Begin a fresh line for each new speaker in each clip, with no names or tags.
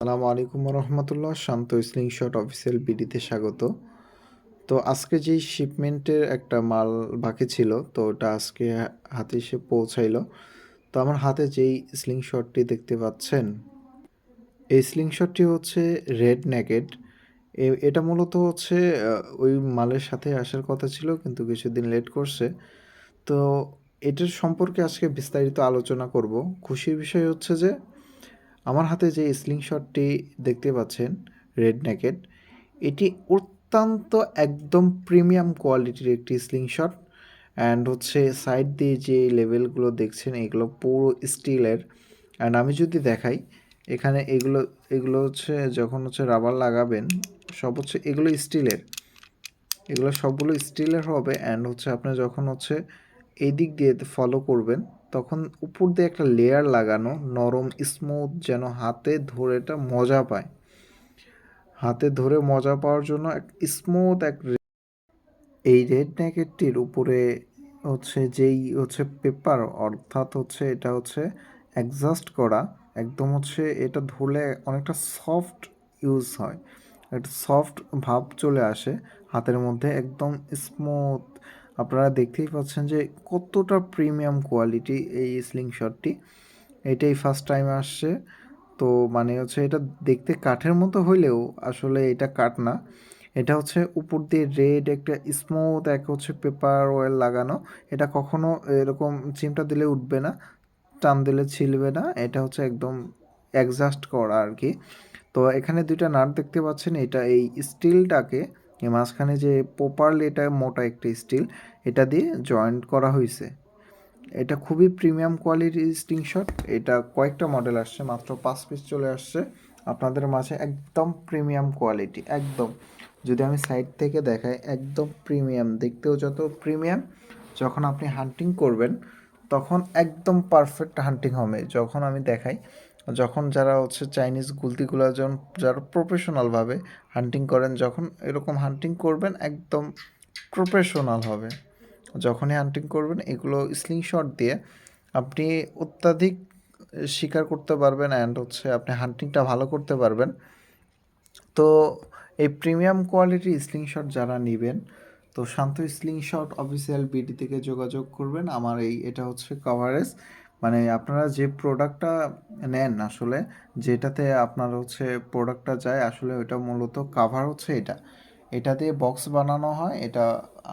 আসসালামু আলাইকুম রহমতুল্লাহ শান্ত slingshot official বিডিতে স্বাগত। তো আজকে যেই শিপমেন্টের একটা মাল বাকি ছিল, তো ওটা আজকে হাতে এসে পৌঁছাইলো। তো আমার হাতে যেই স্লিংশটটি দেখতে পাচ্ছেন, এই স্লিংশটটি হচ্ছে রেড নেকেড। এটা মূলত হচ্ছে ওই মালের সাথে আসার কথা ছিল, কিন্তু কিছুদিন লেট করছে। তো এটার সম্পর্কে আজকে বিস্তারিত আলোচনা করব। খুশির বিষয় হচ্ছে যে আমার হাতে যে স্লিংশটটি দেখতে পাচ্ছেন রেড নেকেড এটি অত্যন্ত একদম প্রিমিয়াম কোয়ালিটির একটি স্লিংশট অ্যান্ড হচ্ছে সাইড দিয়ে যে লেভেলগুলো দেখছেন, এগুলো পুরো স্টিলের অ্যান্ড আমি যদি দেখাই, এখানে এগুলো এগুলো হচ্ছে যখন হচ্ছে রাবার লাগাবেন, সব হচ্ছে এগুলো স্টিলের এগুলো সবগুলো স্টিলের হবে অ্যান্ড হচ্ছে আপনি যখন হচ্ছে এই দিক দিয়ে ফলো করবেন তখন উপর দিয়ে একটা লেয়ার লাগানো, নরম স্মুথ যেন হাতে ধরে এটা মজা পায়। হাতে ধরে মজা পাওয়ার জন্য এক স্মুথ এক এই রেড ন্যাকেটটির উপরে হচ্ছে যেই হচ্ছে পেপার অর্থাৎ হচ্ছে এটা হচ্ছে অ্যাডজাস্ট করা, একদম হচ্ছে এটা ধরলে অনেকটা সফট ইউজ হয়। একটা সফট ভাব চলে আসে হাতের মধ্যে, একদম স্মুথ আপনারা দেখতেই পাচ্ছেন যে কতটা প্রিমিয়াম কোয়ালিটি এই স্লিং শটটি এটাই ফার্স্ট টাইম আসছে। তো মানে হচ্ছে এটা দেখতে কাঠের মতো হইলেও আসলে এটা কাঠ না। এটা হচ্ছে উপর দিয়ে রেড একটা স্মুথ এক হচ্ছে পেপার ওয়েল লাগানো। এটা কখনো এরকম চিমটা দিলে উঠবে না, টান দিলে ছিলবে না। এটা হচ্ছে একদম অ্যাডজাস্ট করা আর কি। তো এখানে দুইটা নাট দেখতে পাচ্ছেন। এটা এই স্টিলটাকে মাঝখানে যে প্রপারলি এটা মোটা একটা স্টিল এটা দিয়ে জয়েন্ট করা হয়েছে এটা খুবই প্রিমিয়াম কোয়ালিটির স্টিং শট এটা কয়েকটা মডেল আসছে, মাত্র পাঁচ পিস চলে আসছে। আপনাদের মাঝে একদম প্রিমিয়াম কোয়ালিটি একদম। যদি আমি সাইড থেকে দেখাই, একদম প্রিমিয়াম দেখতেও যত প্রিমিয়াম যখন আপনি হান্টিং করবেন, তখন একদম পারফেক্ট হান্টিং হবে। যখন আমি দেখাই যখন যারা হচ্ছে চাইনিজ গুলতিগুলো যখন যারা প্রফেশনালভাবে হান্টিং করেন, যখন এরকম হান্টিং করবেন, একদম প্রফেশনাল হবে। যখনই হান্টিং করবেন, এগুলো স্লিং শট দিয়ে আপনি অত্যাধিক শিকার করতে পারবেন অ্যান্ড হচ্ছে আপনি হান্টিংটা ভালো করতে পারবেন। তো এই প্রিমিয়াম কোয়ালিটির স্লিং শট যারা নেবেন, তো Shanto sling shot official BD থেকে যোগাযোগ করবেন। আমার এই, এটা হচ্ছে কভারেজ মানে আপনারা যে প্রোডাক্টটা নেন আসলে, যেটাতে আপনার হচ্ছে প্রোডাক্টটা যায়, আসলে ওটা মূলত কাভার হচ্ছে এটা। এটা দিয়ে বক্স বানানো হয়, এটা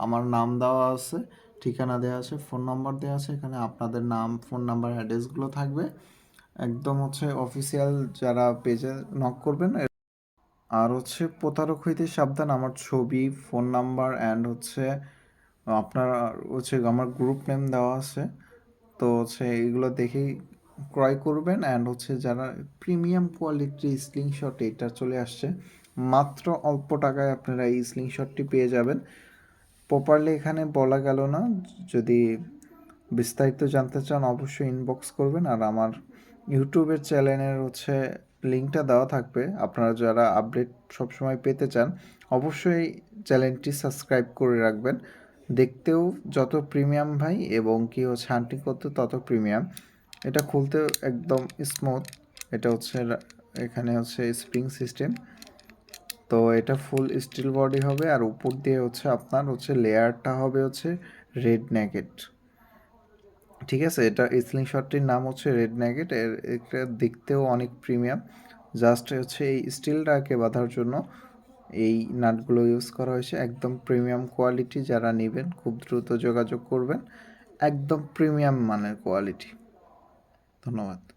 আমার নাম দেওয়া আছে, ঠিকানা দেওয়া আছে ফোন নাম্বার দেওয়া আছে, এখানে আপনাদের নাম ফোন নাম্বার অ্যাড্রেসগুলো থাকবে। একদম হচ্ছে অফিসিয়াল যারা পেজে নক করবেন আর হচ্ছে প্রতারক হইতে সাবধান, আমার ছবি ফোন নাম্বার অ্যান্ড হচ্ছে আপনার হচ্ছে আমার গ্রুপ নেম দেওয়া আছে। তো হচ্ছে এগুলো দেখেই ক্রয় করবেন অ্যান্ড হচ্ছে যারা প্রিমিয়াম কোয়ালিটির স্লিং শট এটা চলে আসছে, মাত্র অল্প টাকায় আপনারা এই স্লিং শটটি পেয়ে যাবেন। প্রপারলি এখানে বলা গেল না, যদি বিস্তারিত জানতে চান অবশ্যই ইনবক্স করবেন আর আমার ইউটিউবের চ্যানেলের হচ্ছে লিঙ্কটা দেওয়া থাকবে, আপনারা যারা আপডেট সবসময় পেতে চান, অবশ্যই চ্যানেলটি সাবস্ক্রাইব করে রাখবেন। দেখতেও যত প্রিমিয়াম ভাই এবং কি হচ্ছে হান্টিং করতে তত প্রিমিয়াম এটা খুলতে একদম স্মুথ এটা হচ্ছে এখানে হচ্ছে স্প্রিং সিস্টেম তো এটা ফুল স্টিল বডি হবে আর উপর দিয়ে হচ্ছে আপনার হচ্ছে লেয়ারটা হবে হচ্ছে রেড নেগেট ঠিক আছে? এটা স্লিং শটটির নাম হচ্ছে রেড নেগেট এর এটা দেখতেও অনেক প্রিমিয়াম জাস্ট হচ্ছে এই স্টিলটাকে বাঁধার জন্য এই নাটগুলো ইউজ করা হয়েছে। একদম প্রিমিয়াম কোয়ালিটি যারা নেবেন, খুব দ্রুত যোগাযোগ করবেন। একদম প্রিমিয়াম মানের কোয়ালিটি ধন্যবাদ।